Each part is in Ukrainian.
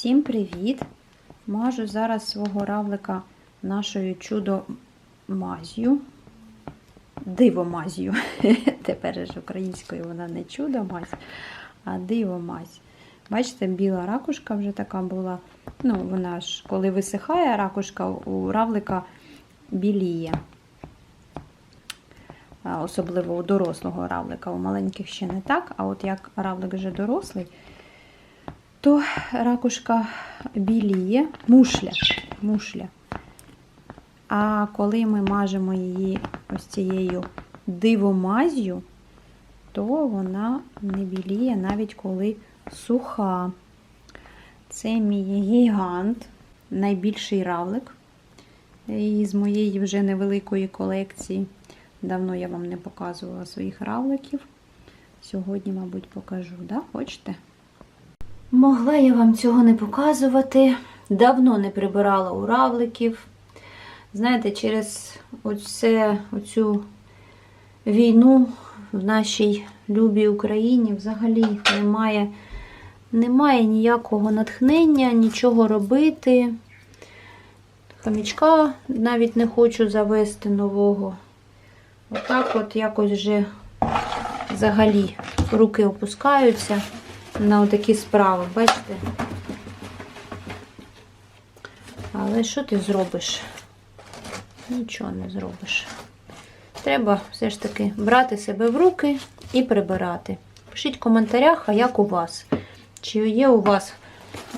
Всім привіт! Мажу зараз свого равлика нашою чудо-мазю. Диво-мазю. Тепер ж українською вона не чудо-мазь, а диво-мазь. Бачите, біла ракушка вже така була. Ну, вона ж, коли висихає ракушка, у равлика біліє. Особливо у дорослого равлика. У маленьких ще не так, а от як равлик вже дорослий, то ракушка біліє, мушля. мушля. А коли ми мажемо її ось цією дивомазю, то вона не біліє навіть коли суха. Це мій гігант, найбільший равлик із моєї вже невеликої колекції. Давно я вам не показувала своїх равликів. Сьогодні, мабуть, покажу, да? Хочете? Могла я вам цього не показувати. Давно не прибирала у равликів. Знаєте, через оце, оцю війну в нашій любій Україні взагалі немає, немає ніякого натхнення, нічого робити. Хомічка навіть не хочу завести нового. Отак от якось вже взагалі руки опускаються на такі справи, бачите? Але що ти зробиш? Нічого не зробиш. Треба все ж таки брати себе в руки і прибирати. Пишіть в коментарях, а як у вас? Чи є у вас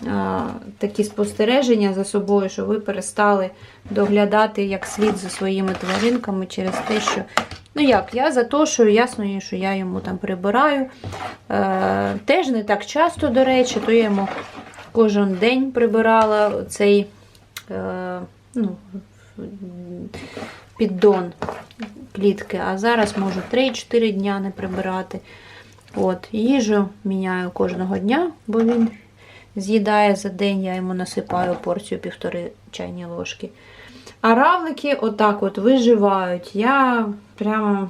а, такі спостереження за собою, що ви перестали доглядати як слід за своїми тваринками через те, що. Ну як, я за те, що ясно, що я йому там прибираю. Е, Теж не так часто, до речі, то я йому кожен день прибирала цей е, ну, піддон клітки, а зараз можу 3-4 дня не прибирати. От, Їжу міняю кожного дня, бо він з'їдає за день, я йому насипаю порцію півтори чайні ложки. А равлики отак от виживають. Я прямо,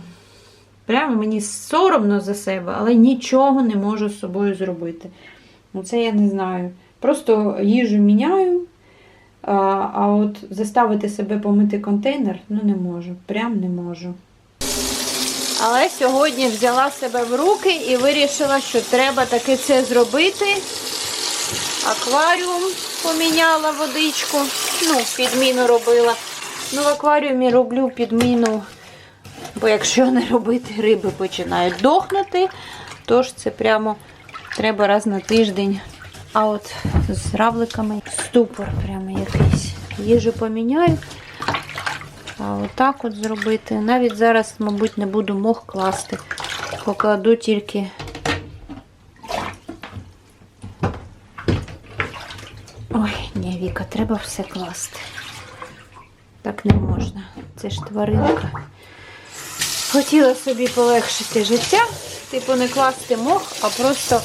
прямо мені соромно за себе, але нічого не можу з собою зробити. Ну, це я не знаю. Просто їжу міняю, а, а от заставити себе помити контейнер ну не можу. Прям не можу. Але сьогодні взяла себе в руки і вирішила, що треба таки це зробити. Акваріум поміняла водичку, ну, підміну робила. Ну, в акваріумі роблю підміну, бо якщо не робити, риби починають дохнути. Тож це прямо треба раз на тиждень. А от з равликами ступор прямо якийсь. Їжу поміняю. А отак от зробити. Навіть зараз, мабуть, не буду мох класти. Покладу тільки Ой, ні, Віка, треба все класти. Так не можна. Це ж тваринка. Хотіла собі полегшити життя, типу не класти мох, а просто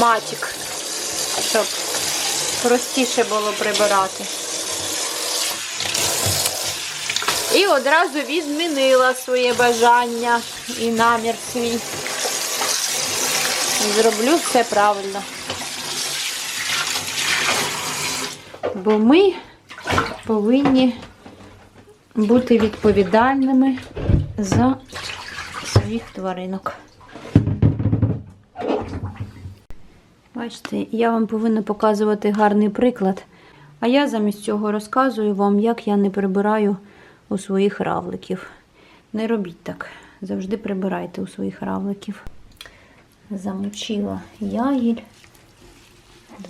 матік, щоб простіше було прибирати. І одразу відмінила своє бажання і намір свій. Зроблю все правильно. Бо ми повинні бути відповідальними за своїх тваринок. Бачите, я вам повинна показувати гарний приклад, а я замість цього розказую вам, як я не прибираю у своїх равликів. Не робіть так. Завжди прибирайте у своїх равликів. Замочила ягіль.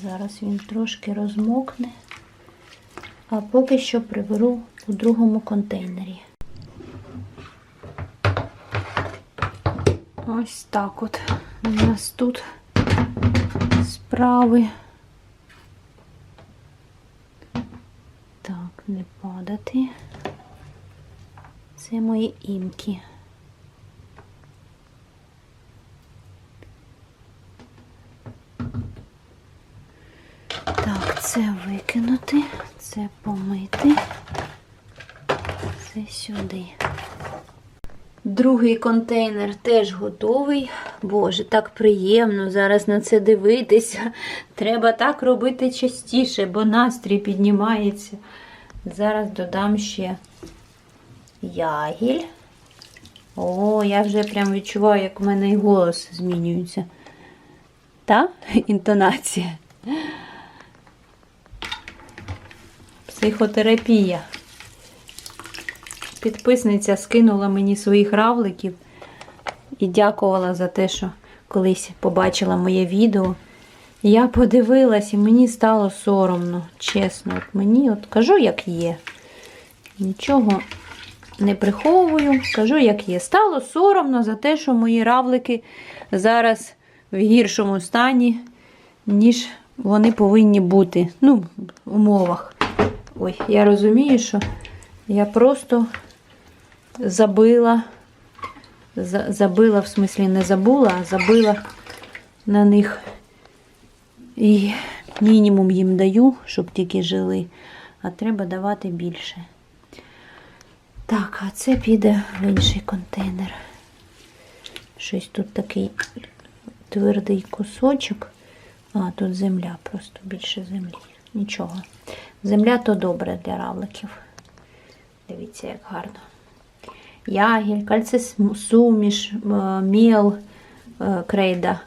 Зараз він трошки розмокне. А поки що приберу у другому контейнері. Ось так от у нас тут справи. Так, не падати. Це мої імки. Так, це викинути, це помити, це сюди. Другий контейнер теж готовий. Боже, так приємно зараз на це дивитися. Треба так робити частіше, бо настрій піднімається. Зараз додам ще ягіль. О, я вже прям відчуваю, як у мене і голос змінюється. Та? Інтонація. Психотерапія. Підписниця скинула мені своїх равликів і дякувала за те, що колись побачила моє відео. Я подивилась і мені стало соромно, чесно. От мені от кажу, як є. Нічого не приховую, кажу, як є. Стало соромно за те, що мої равлики зараз в гіршому стані, ніж вони повинні бути. Ну, в умовах. Ой, я розумію, що я просто забила, за- забила, в смислі не забула, а забила на них. І мінімум їм даю, щоб тільки жили, а треба давати більше. Так, а це піде в інший контейнер. Щось тут такий твердий кусочок. А, тут земля, просто більше землі. Нічого. Земля то добре для равликів. Дивіться, як гарно. Ягіль, кальцесуміш, е, міл, е, крейда,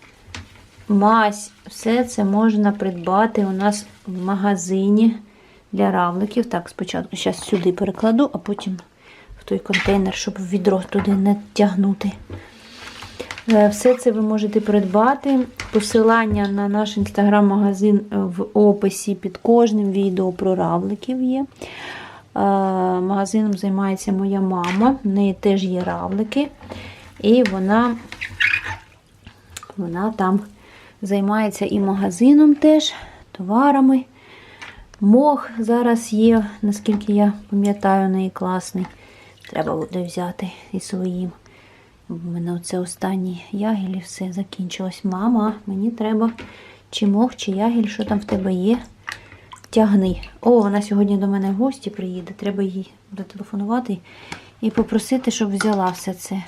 мазь. Все це можна придбати у нас в магазині для равликів. Так, спочатку зараз сюди перекладу, а потім в той контейнер, щоб відро туди не тягнути. Е, Все це ви можете придбати. Посилання на наш інстаграм-магазин в описі під кожним відео про равликів є. Е, Магазином займається моя мама, в неї теж є равлики. І вона, вона там займається і магазином теж, товарами. Мох зараз є, наскільки я пам'ятаю, неї класний. Треба буде взяти і своїм. У мене оце останні ягілі все закінчилось. Мама, мені треба чи мох, чи ягіль, що там в тебе є. Тягни. О, вона сьогодні до мене в гості приїде. Треба їй зателефонувати і попросити, щоб взяла все це.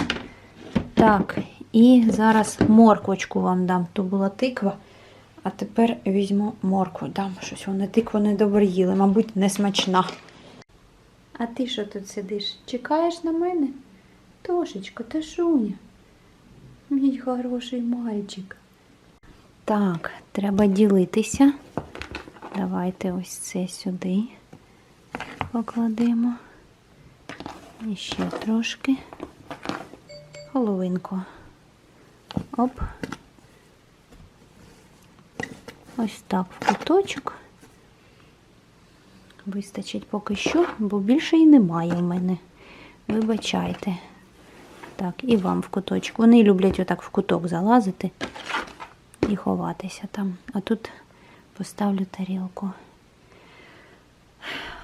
Так, і зараз морквочку вам дам. То була тиква, а тепер візьму моркву. Дам щось. Вони тикву не добре їли, мабуть, не смачна. А ти що тут сидиш? Чекаєш на мене? Тошечко, та Шуня. Мій хороший мальчик. Так, треба ділитися. Давайте ось це сюди покладемо. І ще трошки. Половинку. Оп. Ось так в куточок. Вистачить поки що, бо більше і немає в мене. Вибачайте. Так, і вам в куточок. Вони люблять отак в куток залазити і ховатися там. А тут поставлю тарілку.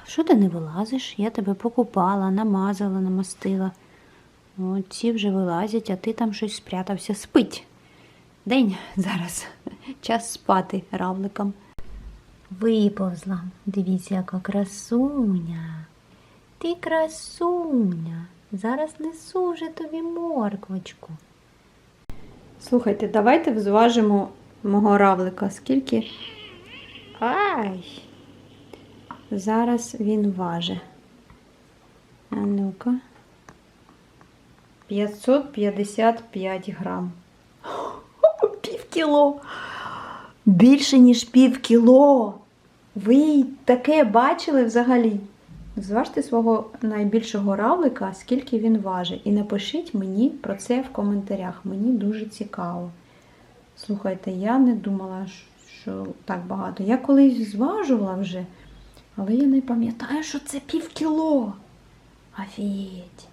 Що ти не вилазиш? Я тебе покупала, намазала, намастила. От ці вже вилазять, а ти там щось спрятався. Спить. День зараз. Час спати равликам. Виповзла. Дивіться, яка красуня. Ти красуня. Зараз несу вже тобі морквочку. Слухайте, давайте зважимо мого равлика. Скільки. Ай! Зараз він важить. А ну-ка. 555 грам. Пів кіло. Більше, ніж пів кіло. Ви таке бачили взагалі? Зважте свого найбільшого равлика, скільки він важить, і напишіть мені про це в коментарях. Мені дуже цікаво. Слухайте, я не думала, що так багато. Я колись зважувала вже, але я не пам'ятаю, що це пів кіло. Офігеть!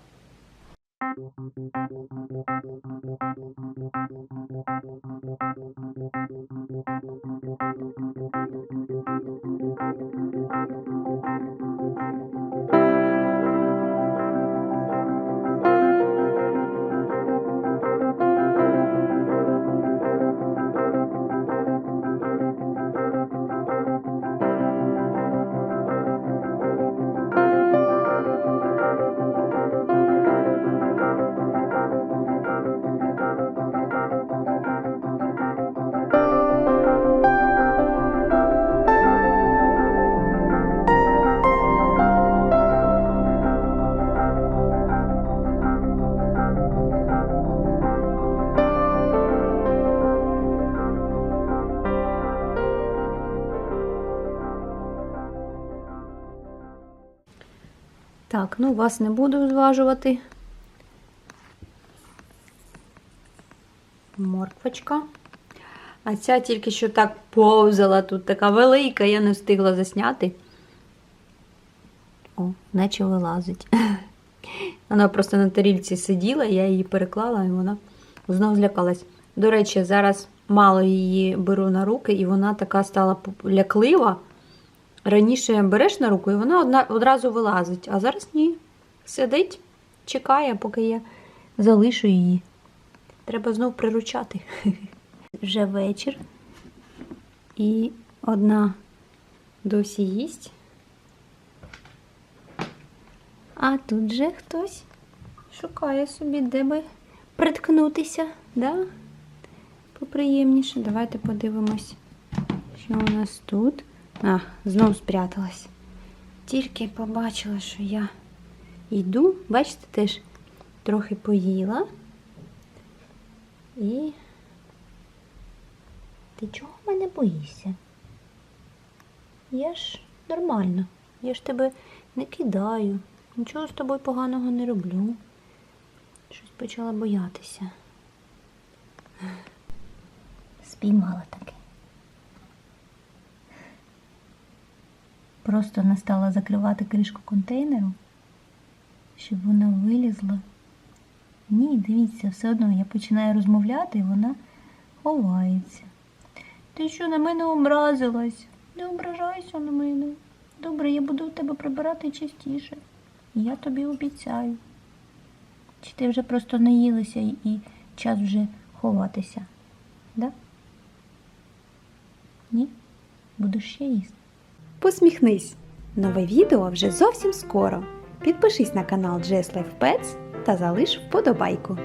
Так, ну вас не буду зважувати. Морквочка. А ця тільки що так повзала тут, така велика, я не встигла засняти. О, наче вилазить. Вона просто на тарільці сиділа, я її переклала і вона знов злякалась. До речі, зараз мало її беру на руки, і вона така стала ляклива. Раніше береш на руку, і вона одразу вилазить, а зараз ні. Сидить, чекає, поки я залишу її. Треба знов приручати. Вже вечір. І одна досі їсть. А тут же хтось шукає собі, де би приткнутися, да? Поприємніше. Давайте подивимось, що у нас тут. А, знов спряталась. Тільки побачила, що я йду. Бачите, теж трохи поїла. І ти чого мене боїшся? Я ж нормально. Я ж тебе не кидаю. Нічого з тобою поганого не роблю. Щось почала боятися. Спіймала таке. Просто не стала закривати кришку контейнеру, щоб вона вилізла. Ні, дивіться, все одно я починаю розмовляти і вона ховається. Ти що на мене образилась? Не ображайся на мене. Добре, я буду в тебе прибирати частіше. Я тобі обіцяю. Чи ти вже просто наїлася і час вже ховатися? Да? Ні? Будеш ще їсти. Посміхнись! Нове відео вже зовсім скоро. Підпишись на канал Jazz Life Pets та залиш вподобайку.